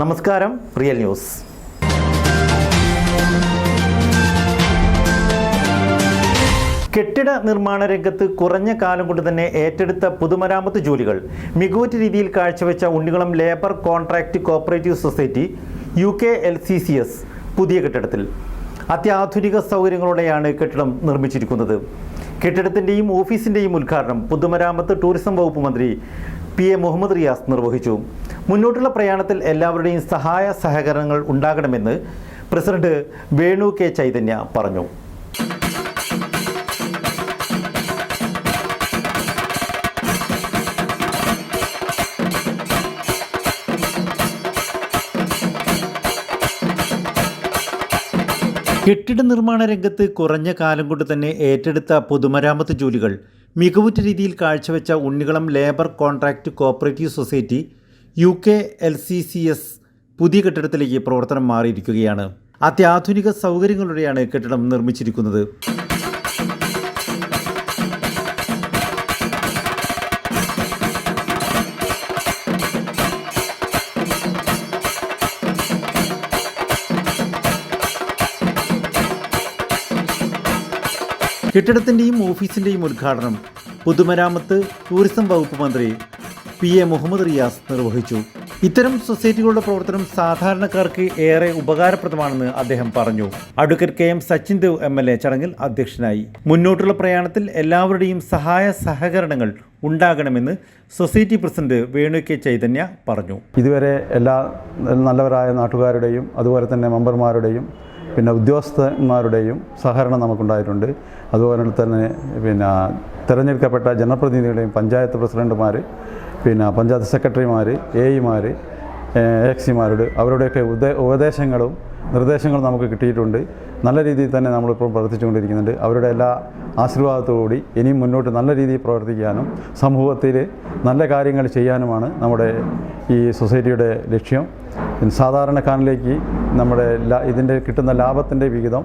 നമസ്കാരം real news. കെട്ടിട നിർമ്മാണ രംഗത്ത് കുറഞ്ഞ കാലം കൊണ്ട് തന്നെ ഏറ്റെടുത്ത പൊതുമരാമത്ത് ജോലികൾ. മികവുറ്റ രീതിയിൽ കാഴ്ചവെച്ച Unnikulam labour contract cooperative society U K L C C S പുതിയ കെട്ടിടത്തിൽ. അത്യാധുനിക സൗകര്യങ്ങളോടെയാണ് കെട്ടിടം നിർമ്മിച്ചിരിക്കുന്നത്. കെട്ടിടത്തിന്റെയും ഓഫീസിന്റെയും ഉദ്ഘാടനം പൊതുമരാമത്ത് ടൂറിസം വകുപ്പ് മന്ത്രി പി എ മുഹമ്മദ് റിയാസ് നിർവഹിച്ചു. മുന്നോട്ടുള്ള പ്രയാണത്തിൽ എല്ലാവരുടെയും സഹായ സഹകരണങ്ങൾ ഉണ്ടാകണമെന്ന് പ്രസിഡന്റ് വേണു കെ ചൈതന്യ പറഞ്ഞു. കെട്ടിട നിർമ്മാണ രംഗത്ത് കുറഞ്ഞ കാലം കൊണ്ട് തന്നെ ഏറ്റെടുത്ത പൊതുമരാമത്ത് ജോലികൾ മികവുറ്റ രീതിയിൽ കാഴ്ചവെച്ച Unnikulam labour contract cooperative society U K L C C S പുതിയ കെട്ടിടത്തിലേക്ക് പ്രവർത്തനം മാറിയിരിക്കുകയാണ്. അത്യാധുനിക സൗകര്യങ്ങളോടെയാണ് കെട്ടിടം നിർമ്മിച്ചിരിക്കുന്നത്. കെട്ടിടത്തിന്റെയും ഓഫീസിന്റെയും ഉദ്ഘാടനം പൊതുമരാമത്ത് ടൂറിസം വകുപ്പ് മന്ത്രി പി എ മുഹമ്മദ് റിയാസ് നിർവഹിച്ചു. ഇത്തരം സൊസൈറ്റികളുടെ പ്രവർത്തനം സാധാരണക്കാർക്ക് ഏറെ ഉപകാരപ്രദമാണെന്ന് അദ്ദേഹം പറഞ്ഞു. Advocate K M Sachin Dev M L A ചടങ്ങിൽ അധ്യക്ഷനായി. മുന്നോട്ടുള്ള പ്രയാണത്തിൽ എല്ലാവരുടെയും സഹായ സഹകരണങ്ങൾ ഉണ്ടാകണമെന്ന് society president Venu K Chaitanya പറഞ്ഞു. ഇതുവരെ എല്ലാ നല്ലവരായ നാട്ടുകാരുടെയും അതുപോലെ തന്നെ മെമ്പർമാരുടെയും പിന്നെ ഉദ്യോഗസ്ഥന്മാരുടെയും സഹകരണം നമുക്കുണ്ടായിട്ടുണ്ട്. അതുപോലെ തന്നെ പിന്നെ തിരഞ്ഞെടുക്കപ്പെട്ട ജനപ്രതിനിധികളുടെയും പഞ്ചായത്ത് പ്രസിഡന്റുമാർ പിന്നെ പഞ്ചായത്ത് സെക്രട്ടറിമാർ എ ഇമാർ എക്സിമാരോട് അവരുടെയൊക്കെ ഉപദേ ഉപദേശങ്ങളും നിർദ്ദേശങ്ങളും നമുക്ക് കിട്ടിയിട്ടുണ്ട്. നല്ല രീതിയിൽ തന്നെ നമ്മളിപ്പോൾ പ്രവർത്തിച്ചുകൊണ്ടിരിക്കുന്നുണ്ട്. അവരുടെ എല്ലാ ആശീർവാദത്തോടുകൂടി ഇനിയും മുന്നോട്ട് നല്ല രീതിയിൽ പ്രവർത്തിക്കാനും സമൂഹത്തിൽ നല്ല കാര്യങ്ങൾ ചെയ്യാനുമാണ് നമ്മുടെ ഈ സൊസൈറ്റിയുടെ ലക്ഷ്യം. സാധാരണക്കാരനിലേക്ക് നമ്മുടെ ഇതിന്റെ കിട്ടുന്ന ലാഭത്തിന്റെ വിഹിതം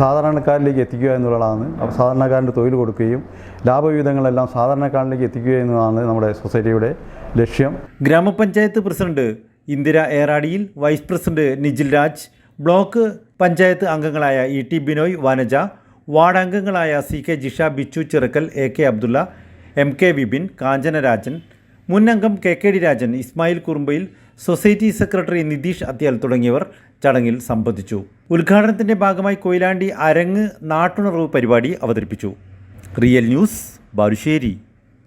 സാധാരണക്കാരിലേക്ക് എത്തിക്കുക എന്നുള്ളതാണ്. അപ്പോൾ സാധാരണക്കാരന്റെ തൊഴിൽ കൊടുക്കുകയും ലാഭവിഹിതങ്ങളെല്ലാം സാധാരണക്കാരിലേക്ക് എത്തിക്കുക എന്നതാണ് നമ്മുടെ സൊസൈറ്റിയുടെ ലക്ഷ്യം. ഗ്രാമപഞ്ചായത്ത് president Indira Eradiyil vice president Nijil Raj block panchayat അംഗങ്ങളായ E T Binoy Vanaja ward അംഗങ്ങളായ C K Jisha Bichu Chirakkal A K Abdulla M K Vipin Kanchanarajan മുൻ അംഗം K K D Rajan Ismail Kurumbayil society secretary Nitheesh Athyal തുടങ്ങിയവർ ചടങ്ങിൽ സംബന്ധിച്ചു. ഉദ്ഘാടനത്തിന്റെ ഭാഗമായി കൊയിലാണ്ടി അരങ്ങ് നാട്ടുണർവ് പരിപാടി അവതരിപ്പിച്ചു. Real news Balussery.